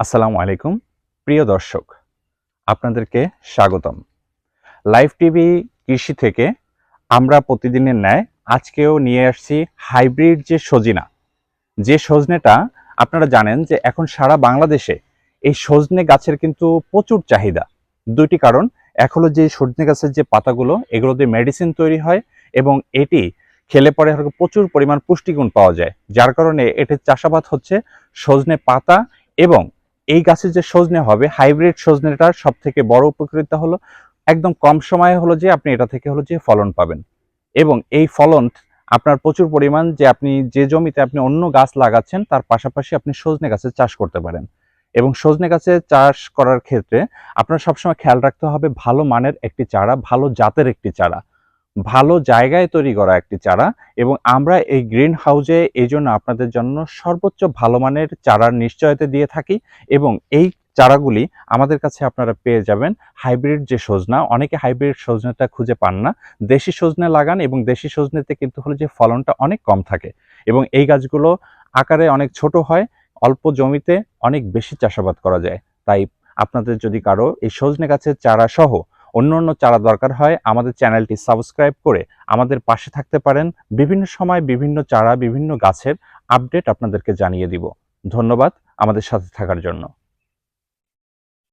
আসসালামু আলাইকুম। প্রিয় দর্শক, আপনাদেরকে স্বাগতম। লাইভ টিভি কৃষি থেকে আমরা প্রতিদিনের ন্যায় আজকেও নিয়ে আসছি হাইব্রিড যে সজিনা। যে সজনেটা আপনারা জানেন যে এখন সারা বাংলাদেশে এই সজনে গাছের কিন্তু প্রচুর চাহিদা। দুইটি কারণ, এক হলো যে সজনে গাছের যে পাতাগুলো, এগুলো দিয়ে মেডিসিন তৈরি হয় এবং এটি খেলে পরে প্রচুর পরিমাণ পুষ্টিগুণ পাওয়া যায়। যার কারণে এটির চাষাবাদ হচ্ছে সজনে পাতা এবং এই গাছের যে সজনে হবে হাইব্রিড সজনেটার সব থেকে বড় উপকারিতা হলো, একদম কম সময়ে হলো যে আপনি এটা থেকে হলো যে ফলন পাবেন। এবং এই ফলন আপনার প্রচুর পরিমাণ যে আপনি যে জমিতে আপনি অন্য গাছ লাগাচ্ছেন, তার পাশাপাশি আপনি সজনে গাছের চাষ করতে পারেন। এবং সজনে গাছের চাষ করার ক্ষেত্রে আপনার সবসময় খেয়াল রাখতে হবে ভালো মানের একটি চারা, ভালো জাতের একটি চারা। ভালো জায়গায় তৈরি করা একটি চারা এবং আমরা এই গ্রিন হাউসে এই জন্য আপনাদের জন্য সর্বোচ্চ ভালো মানের চারার নিশ্চয়তা দিয়ে থাকি এবং এই চারাগুলি আমাদের কাছে আপনারা পেয়ে যাবেন। হাইব্রিড যে সজনা, অনেকে হাইব্রিড সজনাটা খুঁজে পান না। দেশি সজনে লাগান এবং দেশি সজনেতে কিন্তু হলো যে ফলনটা অনেক কম থাকে এবং এই গাছগুলো আকারে অনেক ছোট হয়, অল্প জমিতে অনেক বেশি চাষাবাদ করা যায়। তাই আপনাদের যদি কারও এই সজনে গাছের চারা সহ অন্য অন্য চারা দরকার হয়, আমাদের চ্যানেলটি সাবস্ক্রাইব করে আমাদের পাশে থাকতে পারেন। বিভিন্ন সময় বিভিন্ন চারা, বিভিন্ন গাছের আপডেট আপনাদেরকে জানিয়ে দিব। ধন্যবাদ আমাদের সাথে থাকার জন্য।